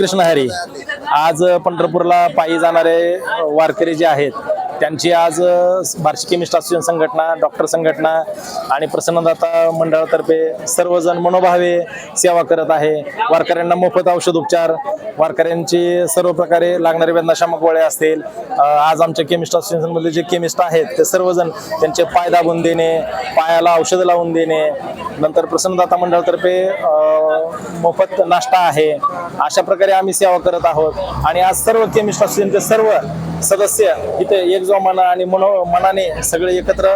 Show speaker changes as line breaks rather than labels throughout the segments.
श्रीकृष्ण हरी आज पंढरपूरला पायी जाणारे वारकरी जे आहेत त्यांची आज बार्शी केमिस्ट असोसिएशन संघटना डॉक्टर संघटना आणि प्रसन्नदाता मंडळातर्फे सर्वजण मनोभावे सेवा करत आहे. वारकऱ्यांना मोफत औषध उपचार वारकऱ्यांची सर्व प्रकारे लागणारे वेदनाशामक गोळ्या असतील. आज आमच्या केमिस्ट असोसिएशनमधले जे केमिस्ट आहेत ते सर्वजण त्यांचे पाय दाबून देणे पायाला औषधं लावून देणे नंतर प्रसन्नदाता मंडळातर्फे मोफत नाश्ता आहे. अशा प्रकारे आम्ही सेवा करत आहोत. आणि आज सर्व केमिस्ट असोसिएशनचे सर्व सदस्य इथे एक जो मना आणि मनो मनाने सगळे एकत्र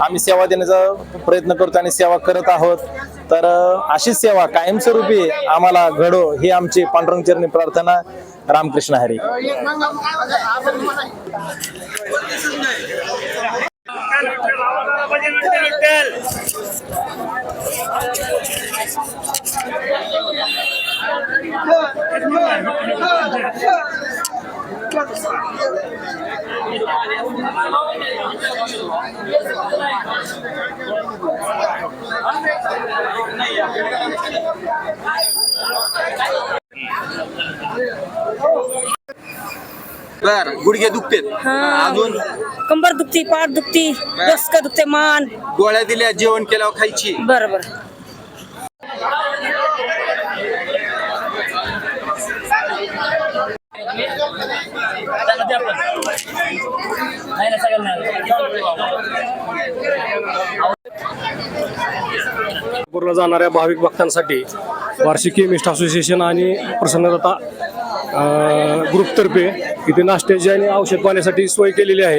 आम्ही सेवा देण्याचा प्रयत्न करतो आणि सेवा करत आहोत. तर अशी अशीच सेवा कायमस्वरूपी आम्हाला घडो ही आमची पांडुरंग चरणी प्रार्थना. रामकृष्ण हरी.
बर गुडघे दुखतेत अजून?
कंबर दुखती पाठ दुखती डोसकं दुखते मान.
गोळ्या दिल्या जेवण केल्यावर खायची.
बरं बरं.
पूर्ण जाणाऱ्या भाविक भक्तांसाठी वार्षिकी केमिस्ट असोसिएशन आणि प्रसन्नता ग्रुपतर्फे इथे नाश्त्याची आणि औषध पाण्यासाठी सोय केलेली आहे.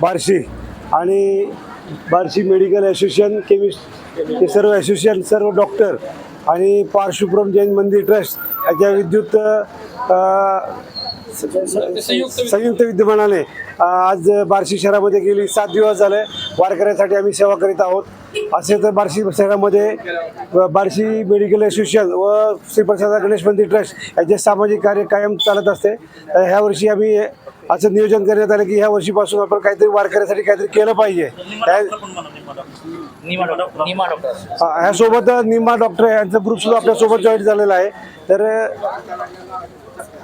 बार्शी आणि बार्शी मेडिकल असोसिएशन केमिस्ट हे सर्व असोसिएशन सर्व डॉक्टर आणि पार्श्वपुरम जैन मंदिर ट्रस्ट याच्या विद्युत संयुक्त विद्यमानाने आज बार्शी शहरामध्ये गेली. सात दिवस झाले. वारकऱ्यांसाठी आम्ही सेवा करीत आहोत. असे तर बार्शी शहरामध्ये बार्शी मेडिकल असोसिएशन व श्री प्रसाद गणेश मंदिर ट्रस्ट याचे सामाजिक कार्य कायम चालत असते तर ह्या वर्षी आम्ही असं नियोजन करण्यात आलं की ह्या वर्षीपासून आपण काहीतरी वारकऱ्यासाठी काहीतरी केलं पाहिजे. हा, ह्यासोबत निम्मा डॉक्टर यांचा ग्रुप सुद्धा आपल्यासोबत जॉईन झालेला आहे. तर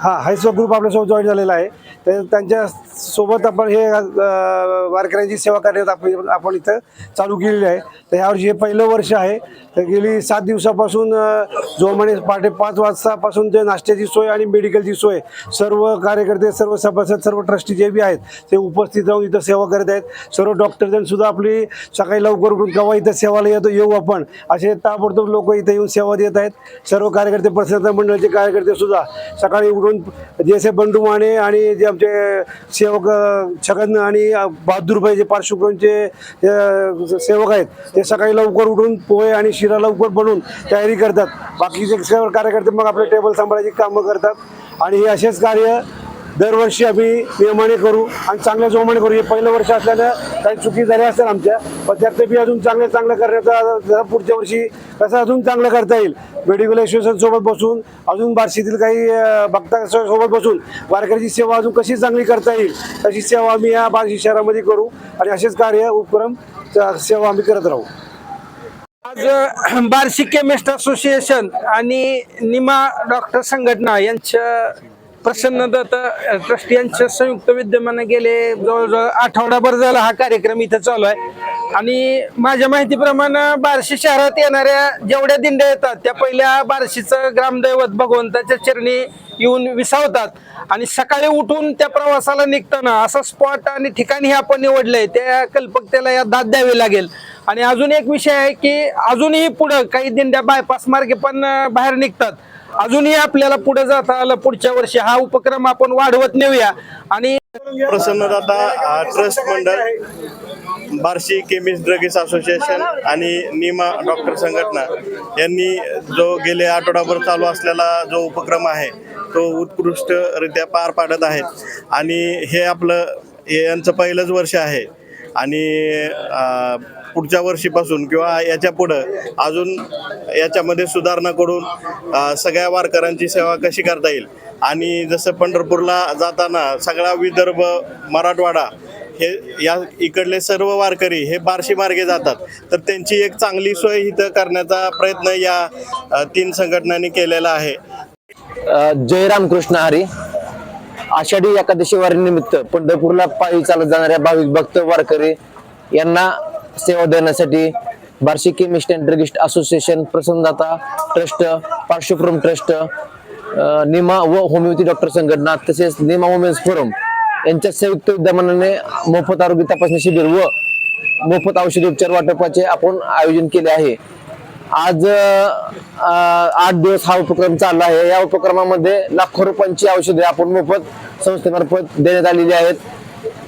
हा हायस्व ग्रुप आपल्यासोबत जॉईन झालेला आहे. तर त्यांच्यासोबत आपण हे वारकऱ्यांची सेवा करण्यात आपण आपण इथं चालू केलेली आहे. तर ह्यावर्षी हे पहिलं वर्ष आहे. तर गेली सात दिवसापासून जोमाने जो म्हणे पहाटे पाच वाजतापासून जे नाश्त्याची सोय आणि मेडिकलची सोय सर्व कार्यकर्ते सर्व सभासद सर्व ट्रस्टी जे बी आहेत ते उपस्थित राहून इथं सेवा करत आहेत. सर्व डॉक्टरजणसुद्धा आपली सकाळी लवकर उठून केव्हा इथं सेवाला येतो येऊ आपण. असे ताबडतोब लोक इथं येऊन सेवा देत आहेत. सर्व कार्यकर्ते प्रसन्न मंडळाचे कार्यकर्ते सुद्धा सकाळी उठून जसे बंडू माने आणि जे आमचे सेवक छगन आणि बहादूरभाई जे पार्श्वभूमीचे सेवक आहेत ते सकाळी लवकर उठून पोहे आणि शिरा लवकर बनवून तयारी करतात. बाकीचे सर्व कार्यकर्ते मग आपले टेबल सांभाळायची कामं करतात. आणि हे असेच कार्य दरवर्षी आम्ही नियमाने करू आणि चांगल्या जोमाने करू. हे पहिलं वर्ष असल्यानं काही चुकी झाल्या असतात आमच्या. पण त्यात बी अजून चांगलं चांगलं करण्याचा पुढच्या वर्षी कसं अजून चांगलं करता येईल. मेडिकल असोसिएशनसोबत बसून अजून बार्शीतील काही भक्तांसोबत भक्ता सोबत बसून वारकऱ्याची सेवा अजून कशी चांगली करता येईल तशी सेवा आम्ही या बार्शी शहरामध्ये करू. आणि असेच कार्य उपक्रम सेवा आम्ही करत राहू.
आज बार्शी केमिस्ट असोसिएशन आणि निमा डॉक्टर संघटना यांच्या प्रसन्न दत्त ट्रस्ट यांच्या संयुक्त विद्यमाने गेले. जवळजवळ आठवडाभर झाला हा कार्यक्रम इथं चालू आहे. आणि माझ्या माहितीप्रमाणे बार्शी शहरात येणाऱ्या जेवढ्या दिंड्या येतात त्या पहिल्या बार्शीचं ग्रामदैवत भगवंताच्या चरणी येऊन विसावतात. आणि सकाळी उठून त्या प्रवासाला निघताना असा स्पॉट आणि ठिकाणी हे आपण निवडलंय त्या कल्पकतेला या दाद द्यावी लागेल. आणि अजून एक विषय आहे की अजूनही पुढं काही दिंड्या बायपास मार्गे पण बाहेर निघतात.
अजूनही आपल्याला पुढे जाता आलं पुढच्या वर्षी हा उपक्रम आपण वाढवत नेऊया. आणि
प्रसन्नदाता ट्रस्ट मंडळ बार्शी केमिस्ट ड्रगिस्ट असोसिएशन आणि निमा डॉक्टर संघटना यांनी जो गेले आठवडाभर चालू असलेला जो उपक्रम आहे तो उत्कृष्टरित्या पार पाडत आहेत. आणि हे आपलं हे यांचं पहिलंच वर्ष आहे. आणि पुढच्या वर्षीपासून किंवा याच्या पुढं अजून याच्यामध्ये सुधारणा करून सगळ्या वारकऱ्यांची सेवा कशी करता येईल. आणि जसं पंढरपूरला जाताना सगळा विदर्भ मराठवाडा हे या इकडले सर्व वारकरी हे बार्शी मार्गे जातात. तर त्यांची एक चांगली सोय इथं करण्याचा प्रयत्न या तीन संघटनांनी केलेला आहे.
जयराम जय हरी. आषाढी एकादशी वारीनिमित्त पंढरपूरला पायी चालत जाणाऱ्या भाविक भक्त वारकरी यांना सेवा देण्यासाठी Barshi chemist and druggist association Prasannadata trust Parshwapuram trust NIMA व होमिओपॅथी डॉक्टर संघटना तसेच निमा वुमेन्स फोरम यांच्या संयुक्त विद्यमानाने मोफत आरोग्य तपासणी शिबिर व मोफत औषधी उपचार वाटपाचे आपण आयोजन केले आहे. आज आठ दिवस हा उपक्रम चालला आहे. या उपक्रमामध्ये लाखो रुपयांची औषधे आपण मोफत संस्थेमार्फत देण्यात आलेली आहेत.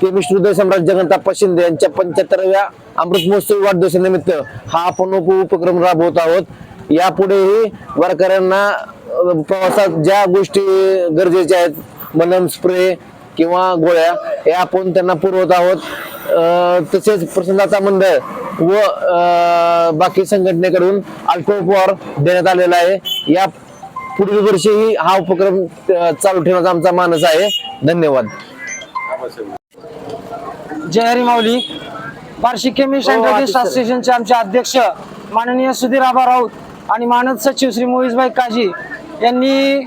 केमिस्ट हृदय सम्राट जगन्नाथ शिंदे यांच्या पंच्याहत्तराव्या अमृत महोत्सवी वाढदिवसानिमित्त हा आपण उपक्रम राबवत आहोत. यापुढेही वारकऱ्यांना प्रवासात ज्या गोष्टी गरजेच्या आहेत मलम स्प्रे किंवा गोळ्या हे आपण त्यांना पुरवत आहोत. अ, तसेच प्रसन्नता मंडळ व बाकी संघटनेकडून अल्पोपहार देण्यात आलेला आहे. या पुढील वर्षीही हा उपक्रम चालू ठेवण्याचा आमचा मानस आहे. धन्यवाद.
जय हरी माऊली. अँड ड्रगिस्ट असोसिएशनचे आमचे अध्यक्ष माननीय सुधीर आबा राऊत आणि मानद सचिव श्री मोहितभाई काजी यांनी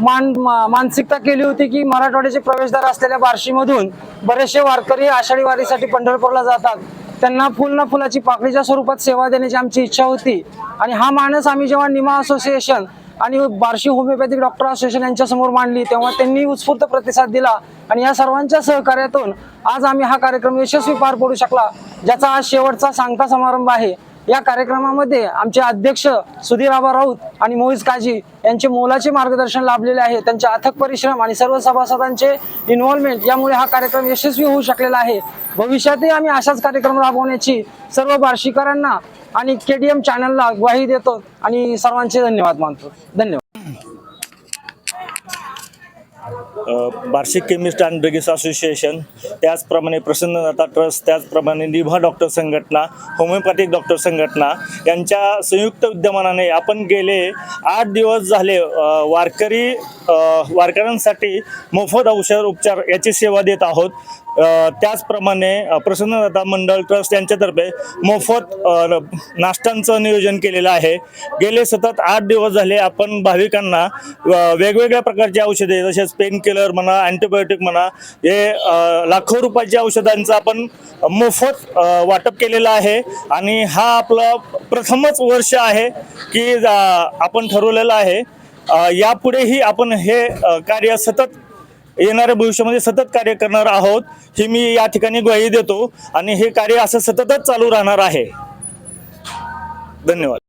मान मा- मानसिकता केली होती की मराठवाड्याचे प्रवेशद्वार असलेल्या बार्शीमधून बरेचसे वारकरी आषाढी वारीसाठी पंढरपूरला जातात. त्यांना फुल ना फुलाची पाकळीच्या स्वरूपात सेवा देण्याची आमची इच्छा होती. आणि हा मानस आम्ही जेव्हा निमा असोसिएशन आणि बार्शी होमिओपॅथिक डॉक्टर असोसिएशन यांच्या समोर मांडली तेव्हा त्यांनी उत्स्फूर्त प्रतिसाद दिला. आणि या सर्वांच्या सहकार्यातून आज आम्ही हा कार्यक्रम यशस्वी पार पडू शकला ज्याचा आज शेवटचा सांगता समारंभ आहे. या कार्यक्रमामध्ये आमचे अध्यक्ष सुधीर आबा राऊत आणि मोहिज काजी यांचे मोलाचे मार्गदर्शन लाभलेले आहे. त्यांचे अथक परिश्रम आणि सर्व सभासदांचे इन्व्हॉल्वमेंट यामुळे हा कार्यक्रम यशस्वी होऊ शकलेला आहे. भविष्यातही आम्ही अशाच कार्यक्रम राबवण्याची सर्व बार्शीकरांना आणि के डी एम चॅनलला ग्वाही देतो आणि सर्वांचे धन्यवाद मानतो. धन्यवाद.
वार्षिक केमिस्ट अँड ब्रिगिस असोसिएशन त्याचप्रमाणे प्रसन्नदाता ट्रस्ट त्याचप्रमाणे निभा डॉक्टर संघटना होमिओपॅथिक डॉक्टर संघटना यांच्या संयुक्त विद्यमानाने आपण गेले आठ दिवस झाले वारकरी वारकऱ्यांसाठी मोफत औषध उपचार याची सेवा देत आहोत. त्याचप्रमाणे प्रसन्नदाता मंडळ ट्रस्ट यांच्यातर्फे मोफत नाश्त्यांचं नियोजन केलेलं आहे. गेले सतत आठ दिवस झाले आपण भाविकांना वेगवेगळ्या प्रकारची औषधे तसेच पेन किलर म्हणा अँटीबायोटिक म्हणा हे लाखो रुपयाच्या औषधांचं आपण मोफत वाटप केलेलं आहे. आणि हा आपला प्रथमच वर्ष आहे की आपण ठरवलेलं आहे. यापुढेही आपण हे कार्य सतत येणाऱ्या भविष्यामध्ये सतत कार्य करणार आहोत ही मी या ठिकाणी ग्वाही देतो. आणि हे कार्य असं सततच चालू राहणार आहे. धन्यवाद.